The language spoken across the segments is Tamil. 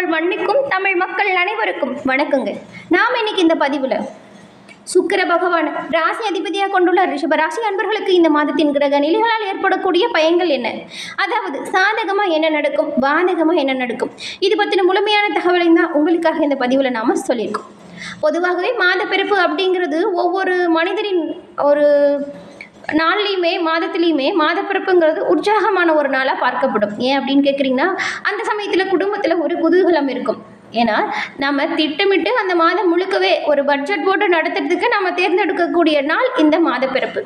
தமிழ் மண்ணுக்கும் தமிழ் மக்கள் அனைவருக்கும் வணக்கங்க. நாம் இன்னைக்கு இந்த பதிவில் சுக்கிர பகவான் ராசி அதிபதியாக கொண்டுள்ள ரிஷப ராசி அன்பர்களுக்கு இந்த மாதத்தின் கிரக நிலைகளால் ஏற்படக்கூடிய பயன்கள் என்ன? அதாவது சாதகமாக என்ன நடக்கும்? பாதகமாக என்ன நடக்கும்? இது பற்றின முழுமையான தகவலை தான் உங்களுக்காக இந்த பதிவில் நாம் சொல்லியிருக்கோம். பொதுவாகவே மாத பிறப்பு அப்படிங்கிறது ஒவ்வொரு மனிதரின் ஒரு நாள்லையுமே மாதத்துலேயுமே மாதப்பிறப்புங்கிறது உற்சாகமான ஒரு நாளாக பார்க்கப்படும். ஏன் அப்படின்னு கேட்குறீங்கன்னா அந்த சமயத்தில் குடும்பத்தில் ஒரு குதூகலம் இருக்கும். ஏன்னா நம்ம திட்டமிட்டு அந்த மாதம் முழுக்கவே ஒரு பட்ஜெட் போட்டு நடத்துறதுக்கு நம்ம தேர்ந்தெடுக்கக்கூடிய நாள் இந்த மாதப்பிறப்பு.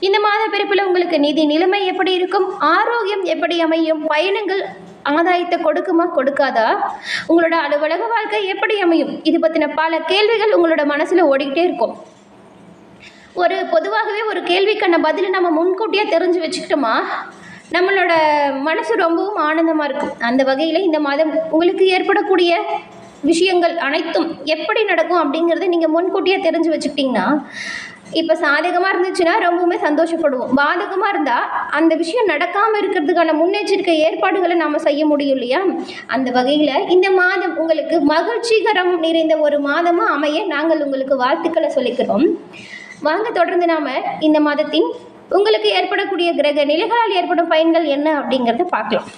இந்த மாத பிறப்பில் உங்களுக்கு நிதி நிலைமை எப்படி இருக்கும்? ஆரோக்கியம் எப்படி அமையும்? பயணங்கள் ஆதாயத்தை கொடுக்குமா? கொடுக்காதா? உங்களோட அலுவலக வாழ்க்கை எப்படி அமையும்? இது பற்றின பல கேள்விகள் உங்களோட மனசில் ஓடிக்கிட்டே இருக்கும். ஒரு பொதுவாகவே ஒரு கேள்விக்கான பதிலை நம்ம முன்கூட்டியே தெரிஞ்சு வச்சுக்கிட்டோமா? நம்மளோட மனசு ரொம்பவும் ஆனந்தமாக இருக்கும். அந்த வகையில் இந்த மாதம் உங்களுக்கு ஏற்படக்கூடிய விஷயங்கள் அனைத்தும் எப்படி நடக்கும் அப்படிங்கிறத நீங்கள் முன்கூட்டியே தெரிஞ்சு வச்சுக்கிட்டிங்கன்னா இப்போ சாதகமாக இருந்துச்சுன்னா ரொம்பவுமே சந்தோஷப்படுவோம். பாதகமாக இருந்தால் அந்த விஷயம் நடக்காமல் இருக்கிறதுக்கான முன்னெச்சரிக்கை ஏற்பாடுகளை நாம் செய்ய முடியும் இல்லையா? அந்த வகையில் இந்த மாதம் உங்களுக்கு மகிழ்ச்சிகரம் நிறைந்த ஒரு மாதமாக அமைய நாங்கள் உங்களுக்கு வாழ்த்துக்களை சொல்லிக்கிறோம். வாங்க தொடர்ந்து நாம இந்த மாதத்தின் உங்களுக்கு ஏற்படக்கூடிய கிரக நிலைகளால் ஏற்படும் பயன்கள் என்ன அப்படிங்கிறத பார்க்கலாம்.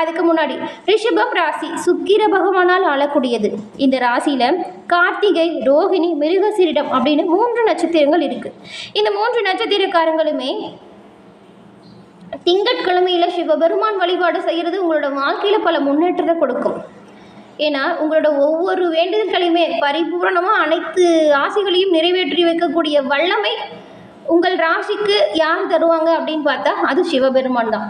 அதுக்கு முன்னாடி ரிஷபம் ராசி சுக்கிர பகவானால் ஆளக்கூடியது. இந்த ராசியில் கார்த்திகை ரோகிணி மிருகசீரிடம் அப்படின்னு மூன்று நட்சத்திரங்கள் இருக்குது இந்த மூன்று நட்சத்திரக்காரங்களுமே திங்கட்கிழமையில் சிவபெருமான் வழிபாடு செய்கிறது உங்களோட வாழ்க்கையில் பல முன்னேற்றத்தை கொடுக்கும். ஏன்னா உங்களோட ஒவ்வொரு வேண்டுதல்களையுமே பரிபூரணமாக அனைத்து ஆசைகளையும் நிறைவேற்றி வைக்கக்கூடிய வல்லமை உங்கள் ராசிக்கு யார் தருவாங்க அப்படின்னு பார்த்தா அது சிவபெருமான் தான்.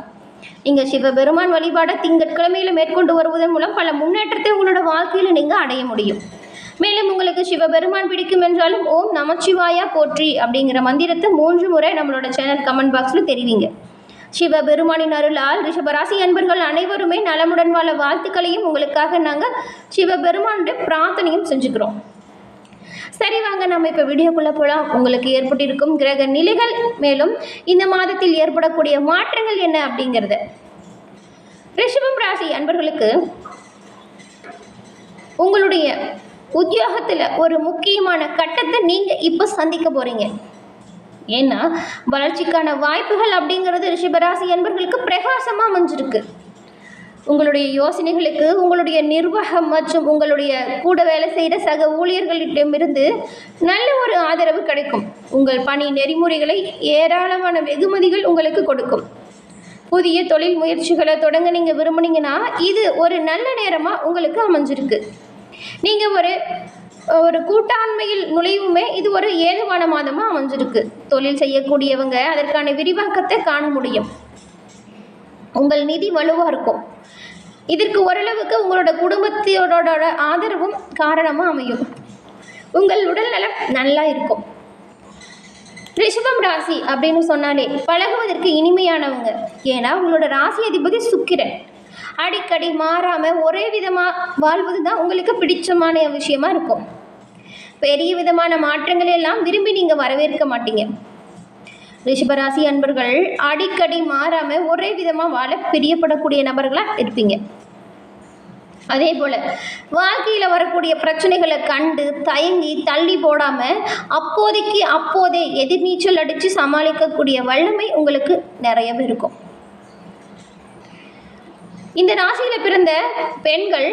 நீங்கள் சிவபெருமான் வழிபாடை திங்கட்கிழமையில் மேற்கொண்டு வருவதன் மூலம் பல முன்னேற்றத்தை உங்களோட வாழ்க்கையில் நீங்கள் அடைய முடியும். மேலும் உங்களுக்கு சிவபெருமான் பிடிக்கும் என்றாலும் ஓம் நமச்சிவாயா போற்றி அப்படிங்கிற மந்திரத்தை மூன்று முறை நம்மளோட சேனல் கமெண்ட் பாக்ஸில் தெரிவிங்க. சிவபெருமானின் அருளால் ரிஷபராசி அன்பர்கள் அனைவருமே நலமுடன் வாழ வாழ்த்துக்களையும் உங்களுக்காக நாங்கள் சிவபெருமானுடைய பிரார்த்தனையும் செஞ்சுக்கிறோம். சரி வாங்க நம்ம இப்போ வீடியோக்குள்ளே போகலாம் உங்களுக்கு ஏற்பட்டிருக்கும் கிரக நிலைகள் மேலும் இந்த மாதத்தில் ஏற்படக்கூடிய மாற்றங்கள் என்ன அப்படிங்கிறது. ரிஷபம் ராசி அன்பர்களுக்கு உங்களுடைய உத்தியோகத்தில் ஒரு முக்கியமான கட்டத்தை நீங்கள் இப்போ சந்திக்க போகிறீங்க ஏன்னா வளர்ச்சிக்கான வாய்ப்புகள் அப்படிங்கிறது ரிஷபராசி என்பர்களுக்கு பிரகாசமாக அமைஞ்சிருக்கு. உங்களுடைய யோசனைகளுக்கு உங்களுடைய நிர்வாகம் மற்றும் உங்களுடைய கூட வேலை செய்கிற சக ஊழியர்களிடமிருந்து நல்ல ஒரு ஆதரவு கிடைக்கும். உங்கள் பணி நெறிமுறைகளை ஏராளமான வெகுமதிகள் உங்களுக்கு கொடுக்கும். புதிய தொழில் முயற்சிகளை தொடங்க நீங்கள் விரும்புனீங்கன்னா இது ஒரு நல்ல நேரமாக உங்களுக்கு அமைஞ்சிருக்கு. நீங்கள் ஒரு ஒரு கூட்டாண்மையில் நுழைவுமே இது ஒரு ஏதுவான மாதமாக அமைஞ்சிருக்கு. தொழில் செய்யக்கூடியவங்க அதற்கான விரிவாக்கத்தை காண முடியும். உங்கள் நிதி வலுவாக இருக்கும். இதற்கு ஓரளவுக்கு உங்களோட குடும்பத்தோட ஆதரவும் காரணமாக அமையும். உங்கள் உடல்நலம் நல்லா இருக்கும். ரிஷபம் ராசி அப்படின்னு சொன்னாலே பழகுவதற்கு இனிமையானவங்க. ஏன்னா உங்களோட ராசி அதிபதி சுக்கிரன். அடிக்கடி மாறாமல் ஒரே விதமாக வாழ்வது தான் உங்களுக்கு பிடிச்சமான விஷயமா இருக்கும். பெரிய விதமான மாற்றங்கள் எல்லாம் விரும்பி நீங்கள் வரவேற்க மாட்டீங்க. ரிஷபராசி அன்பர்கள் அடிக்கடி மாறாமல் ஒரே விதமாக வாழ பிரியப்படக்கூடிய நபர்களாக இருப்பீங்க. அதே போல் வாழ்க்கையில் வரக்கூடிய பிரச்சனைகளை கண்டு தயங்கி தள்ளி போடாமல் அப்போதைக்கு அப்போதே எதிர்நீச்சல் அடித்து சமாளிக்கக்கூடிய வல்லமை உங்களுக்கு நிறையவே இருக்கும். இந்த ராசியில் பிறந்த பெண்கள்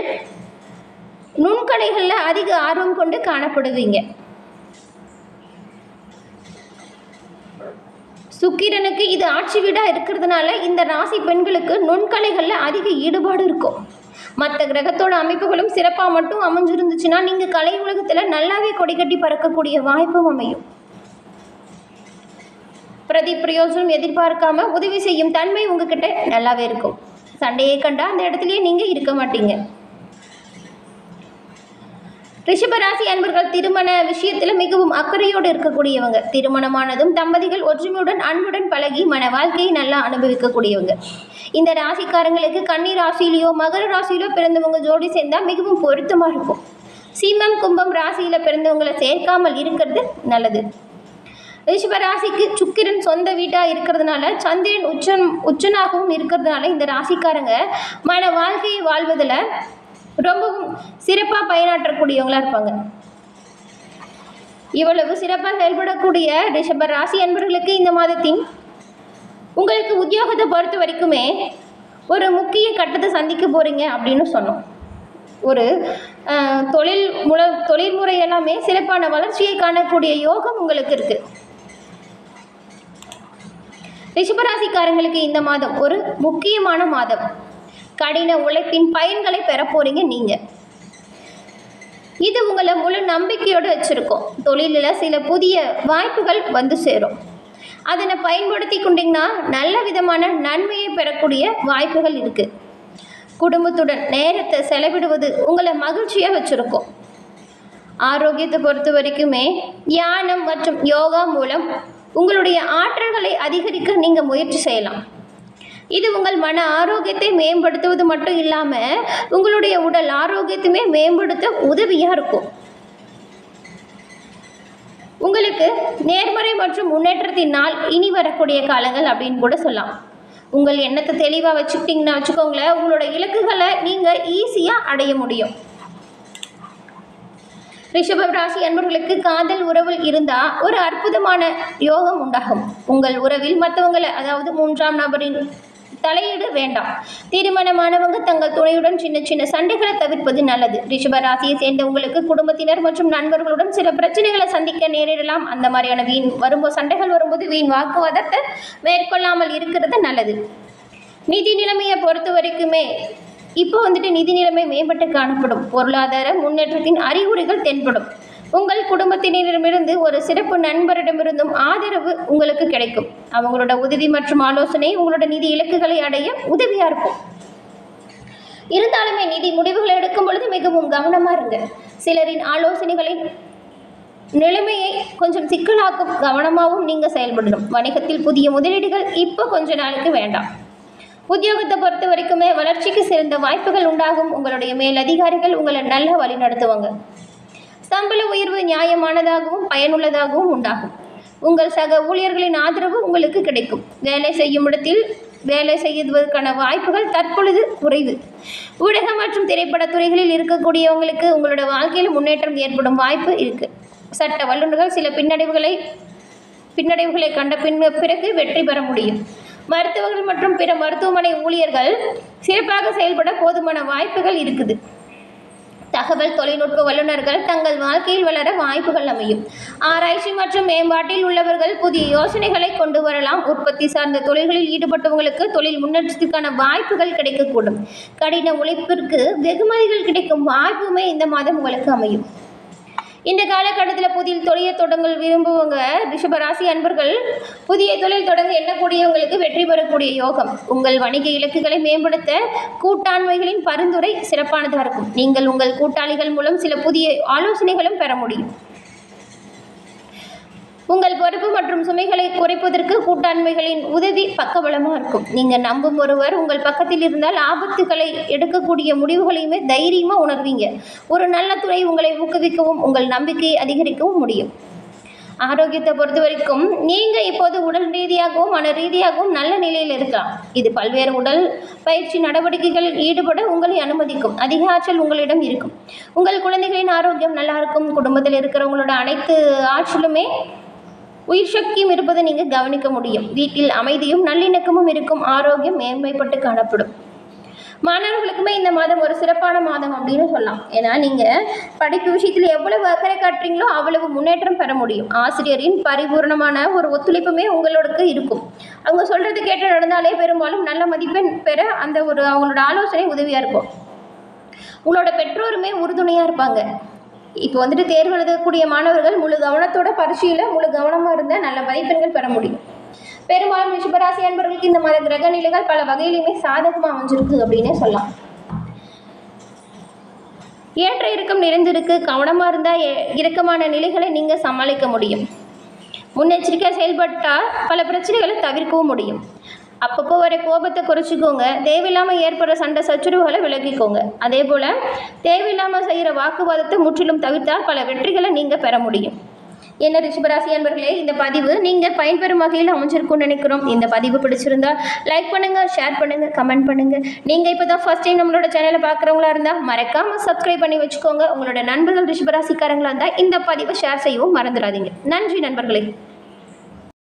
நுண்கலைகளில் அதிக ஆர்வம் கொண்டு காணப்படுவீங்க. சுக்கிரனுக்கு இது ஆட்சி வீடாக இருக்கிறதுனால இந்த ராசி பெண்களுக்கு நுண்கலைகளில் அதிக ஈடுபாடு இருக்கும். மற்ற கிரகத்தோட அமைப்புகளும் சிறப்பாக மட்டும் அமைஞ்சிருந்துச்சுன்னா நீங்கள் கலை உலகத்தில் நல்லாவே கொடி கட்டி பறக்கக்கூடிய வாய்ப்பும் அமையும். பிரதி பிரயோஜனம் எதிர்பார்க்காம உதவி செய்யும் தன்மை உங்ககிட்ட நல்லாவே இருக்கும். சண்டையை கண்டா அந்த இடத்துலயே நீங்க இருக்க மாட்டீங்க. ரிஷபராசி அன்பர்கள் திருமண விஷயத்தில் மிகவும் அக்கறையோடு இருக்கக்கூடியவங்க. திருமணமானதும் தம்பதிகள் ஒற்றுமையுடன் அன்புடன் பழகி மன வாழ்க்கையை நல்லா அனுபவிக்கக்கூடியவங்க. இந்த ராசிக்காரங்களுக்கு கன்னி ராசியிலையோ மகர ராசியிலோ பிறந்தவங்க ஜோடி சேர்ந்தால் மிகவும் பொருத்தமாக இருக்கும். சீமம் கும்பம் ராசியில் பிறந்தவங்களை சேர்க்காமல் இருக்கிறது நல்லது. ரிஷப ராசிக்கு சுக்கிரன் சொந்த வீட்டாக இருக்கிறதுனால சந்திரன் உச்சன் உச்சனாகவும் இருக்கிறதுனால இந்த ராசிக்காரங்க மன வாழ்க்கையை வாழ்வதில் ரொம்பவும் சிறப்பாக பயனாற்றக்கூடியவங்களாக இருப்பாங்க. இவ்வளவு சிறப்பாக செயல்படக்கூடிய ரிஷப ராசி அன்பர்களுக்கு இந்த மாதத்தின் உங்களுக்கு உத்தியோகத்தை பொறுத்த வரைக்குமே ஒரு முக்கிய கட்டத்தை சந்திக்க போகிறீங்க அப்படின்னு சொன்னோம். ஒரு தொழில் முல தொழில்முறை எல்லாமே சிறப்பான வளர்ச்சியை காணக்கூடிய யோகம் உங்களுக்கு இருக்குது ரிஷபராசிக்காரங்களுக்கு இந்த மாதம் ஒரு முக்கியமான மாதம். கடின உழைப்பின் பயன்களை பெற போறீங்க நீங்க. இது உங்களை முழு நம்பிக்கையோடு வச்சுருக்கோம். தொழிலில் சில புதிய வாய்ப்புகள் வந்து சேரும். அதனை பயன்படுத்தி கொண்டீங்கன்னா நல்ல விதமான நன்மையை பெறக்கூடிய வாய்ப்புகள் இருக்குது குடும்பத்துடன் நேரத்தை செலவிடுவது உங்களை மகிழ்ச்சியாக வச்சுருக்கோம். ஆரோக்கியத்தை பொறுத்த வரைக்குமே தியானம் மற்றும் யோகா மூலம் உங்களுடைய ஆற்றல்களை அதிகரிக்க நீங்கள் முயற்சி செய்யலாம். இது உங்கள் மன ஆரோக்கியத்தை மேம்படுத்துவது மட்டும் இல்லாமல் உங்களுடைய உடல் ஆரோக்கியத்தையுமே மேம்படுத்த உதவியாக இருக்கும். உங்களுக்கு நேர்மறை மற்றும் முன்னேற்றத்தின் நாள் இனி வரக்கூடிய காலங்கள் அப்படின்னு கூட சொல்லலாம். உங்கள் எண்ணத்தை தெளிவாக வச்சுக்கிட்டிங்கன்னா வச்சுக்கோங்களேன் உங்களோட இலக்குகளை நீங்கள் ஈஸியாக அடைய முடியும். ரிஷப ராசி அன்பர்களுக்கு காதல் உறவில் இருந்தால் ஒரு அற்புதமான யோகம் உண்டாகும். உங்கள் உறவில் மற்றவங்களை அதாவது மூன்றாம் நபரின் தலையீடு வேண்டாம். தீர்மானமானவங்க தங்கள் துணையுடன் சின்ன சின்ன சண்டைகளை தவிர்ப்பது நல்லது. ரிஷப ராசியை சேர்ந்த உங்களுக்கு குடும்பத்தினர் மற்றும் நண்பர்களுடன் சில பிரச்சனைகளை சந்திக்க நேரிடலாம். அந்த மாதிரியான வீண் வரும்போது சண்டைகள் வரும்போது வீண் வாக்குவாதத்தை மேற்கொள்ளாமல் இருக்கிறது நல்லது. நிதி நிலைமையை பொறுத்த வரைக்குமே இப்போ வந்துட்டு நிதி நிலைமை மேம்பட்டு காணப்படும். பொருளாதார முன்னேற்றத்தின் அறிகுறிகள் தென்படும். உங்கள் குடும்பத்தினரிடமிருந்து ஒரு சிறப்பு நண்பரிடமிருந்தும் ஆதரவு உங்களுக்கு கிடைக்கும். அவங்களோட உதவி மற்றும் ஆலோசனை உங்களோட நிதி இலக்குகளை அடைய உதவியாக இருக்கும். இருந்தாலுமே நிதி முடிவுகளை எடுக்கும் பொழுது மிகவும் கவனமாக இருங்க. சிலரின் ஆலோசனைகளின் நிலைமையை கொஞ்சம் சிக்கலாக்கும் கவனமாகவும் நீங்கள் செயல்படணும். வணிகத்தில் புதிய முதலீடுகள் இப்போ கொஞ்ச நாளுக்கு வேண்டாம். உத்தியோகத்தை பொறுத்த வரைக்குமே வளர்ச்சிக்கு சிறந்த வாய்ப்புகள் உண்டாகும். உங்களுடைய மேலதிகாரிகள் உங்களை நல்ல வழி நடத்துவாங்க. சம்பள உயர்வு நியாயமானதாகவும் பயனுள்ளதாகவும் உண்டாகும். உங்கள் சக ஊழியர்களின் ஆதரவு உங்களுக்கு கிடைக்கும். வேலை செய்யும் இடத்தில் வேலை செய்வதற்கான வாய்ப்புகள் தற்பொழுது குறைவு. ஊடகம் மற்றும் திரைப்பட துறைகளில் இருக்கக்கூடியவங்களுக்கு உங்களோட வாழ்க்கையில் முன்னேற்றம் ஏற்படும் வாய்ப்பு இருக்கு. சட்ட வல்லுநர்கள் சில பின்னடைவுகளை பின்னடைவுகளை கண்ட பின் பிறகு வெற்றி பெற முடியும். மருத்துவர்கள் மற்றும் பிற மருத்துவமனை ஊழியர்கள் சிறப்பாக செயல்பட போதுமான வாய்ப்புகள் இருக்குது. தகவல் தொழில்நுட்ப வல்லுநர்கள் தங்கள் வாழ்க்கையில் வளர வாய்ப்புகள் அமையும். ஆராய்ச்சி மற்றும் மேம்பாட்டில் உள்ளவர்கள் புதிய யோசனைகளை கொண்டு வரலாம். உற்பத்தி சார்ந்த தொழில்களில் ஈடுபட்டவங்களுக்கு தொழில் முன்னேற்றத்திற்கான வாய்ப்புகள் கிடைக்கக்கூடும். கடின உழைப்பிற்கு வெகுமதிகள் கிடைக்கும் வாய்ப்புமே இந்த மாதம் உங்களுக்கு அமையும். இந்த காலகட்டத்தில் புதிய தொழில் தொடங்க விரும்புவங்க ரிஷபராசி அன்பர்கள் புதிய தொழில் தொடங்க எண்ணக்கூடியவங்களுக்கு வெற்றி பெறக்கூடிய யோகம்? உங்கள் வணிக இலக்குகளை மேம்படுத்த கூட்டாண்மைகளின் பரிந்துரை சிறப்பானதாக இருக்கும். நீங்கள் உங்கள் கூட்டாளிகள் மூலம் சில புதிய ஆலோசனைகளும் பெற முடியும். உங்கள் பொறுப்பு மற்றும் சுமைகளை குறைப்பதற்கு கூட்டாண்மைகளின் உதவி பக்கபலமாக இருக்கும். நீங்கள் நம்பும் ஒருவர் உங்கள் பக்கத்தில் இருந்தால் ஆபத்துகளை எடுக்கக்கூடிய முடிவுகளையுமே தைரியமாக உணர்வீங்க. ஒரு நல்ல துறை உங்களை ஊக்குவிக்கவும் உங்கள் நம்பிக்கையை அதிகரிக்கவும் முடியும். ஆரோக்கியத்தை பொறுத்த வரைக்கும் நீங்கள் இப்போது உடல் ரீதியாகவும் மன ரீதியாகவும் நல்ல நிலையில் இருக்கலாம். இது பல்வேறு உடல் பயிற்சி நடவடிக்கைகளில் ஈடுபட உங்களை அனுமதிக்கும். அதிக ஆற்றல் உங்களிடம் இருக்கும். உங்கள் குழந்தைகளின் ஆரோக்கியம் நல்லா இருக்கும். குடும்பத்தில் இருக்கிறவங்களோட அனைத்து ஆற்றலுமே உயிர் சக்தியும் இருப்பதை நீங்கள் கவனிக்க முடியும். வீட்டில் அமைதியும் நல்லிணக்கமும் இருக்கும். ஆரோக்கியம் மேன்மைப்பட்டு காணப்படும். மாணவர்களுக்குமே இந்த மாதம் ஒரு சிறப்பான மாதம் அப்படின்னு சொல்லலாம். ஏன்னா நீங்கள் படிப்பு விஷயத்தில் எவ்வளவு அக்கறை காட்டுறீங்களோ அவ்வளவு முன்னேற்றம் பெற முடியும். ஆசிரியரின் பரிபூர்ணமான ஒரு ஒத்துழைப்புமே உங்களோடக்கு இருக்கும். அவங்க சொல்கிறது கேட்டு நடந்தாலே பெரும்பாலும் நல்ல மதிப்பெண் பெற அந்த ஒரு அவங்களோட ஆலோசனை உதவியாக இருக்கும். உங்களோட பெற்றோருமே உறுதுணையாக இருப்பாங்க. இப்போ வந்துட்டு தேர்வு எழுதக்கூடிய மாணவர்கள் முழு கவனத்தோட பரீட்சையில் முழு கவனமாக இருந்தால் நல்ல மதிப்பெண்கள் பெற முடியும். பெரும்பாலும் ரிஷபராசி அன்பர்களுக்கு இந்த மாதிரி கிரக நிலைகள் பல வகையிலுமே சாதகமாக அமைஞ்சிருக்கு அப்படின்னே சொல்லலாம். ஏற்ற இறக்கம் நிறைந்திருக்கு கவனமாக இருந்தால் இறக்கமான நிலைகளை நீங்கள் சமாளிக்க முடியும். முன்னெச்சரிக்கையாக செயல்பட்டால் பல பிரச்சனைகளை தவிர்க்கவும் முடியும். அப்பப்போ வர கோபத்தை குறைச்சிக்கோங்க. தேவையில்லாமல் ஏற்படுற சண்டை சச்சுரவுகளை விலகிக்கோங்க அதே போல் தேவையில்லாமல் செய்கிற வாக்குவாதத்தை முற்றிலும் தவிர்த்தால் பல வெற்றிகளை நீங்கள் பெற முடியும். என்ன ரிஷபராசி அன்பர்களே இந்த பதிவு நீங்கள் பயன்பெறும் வகையில் அமைஞ்சிருக்கும்னு நினைக்கிறோம். இந்த பதிவு பிடிச்சிருந்தா லைக் பண்ணுங்கள் ஷேர் பண்ணுங்கள் கமெண்ட் பண்ணுங்கள் நீங்கள் இப்போ தான் ஃபஸ்ட் டைம் நம்மளோட சேனலை பார்க்குறவங்களா இருந்தால் மறக்காமல் சப்ஸ்கிரைப் பண்ணி வச்சுக்கோங்க. உங்களோட நண்பர்கள் ரிஷபராசிக்காரங்களா இருந்தால் இந்த பதிவை ஷேர் செய்யவும் மறந்துடாதீங்க. நன்றி நண்பர்களே.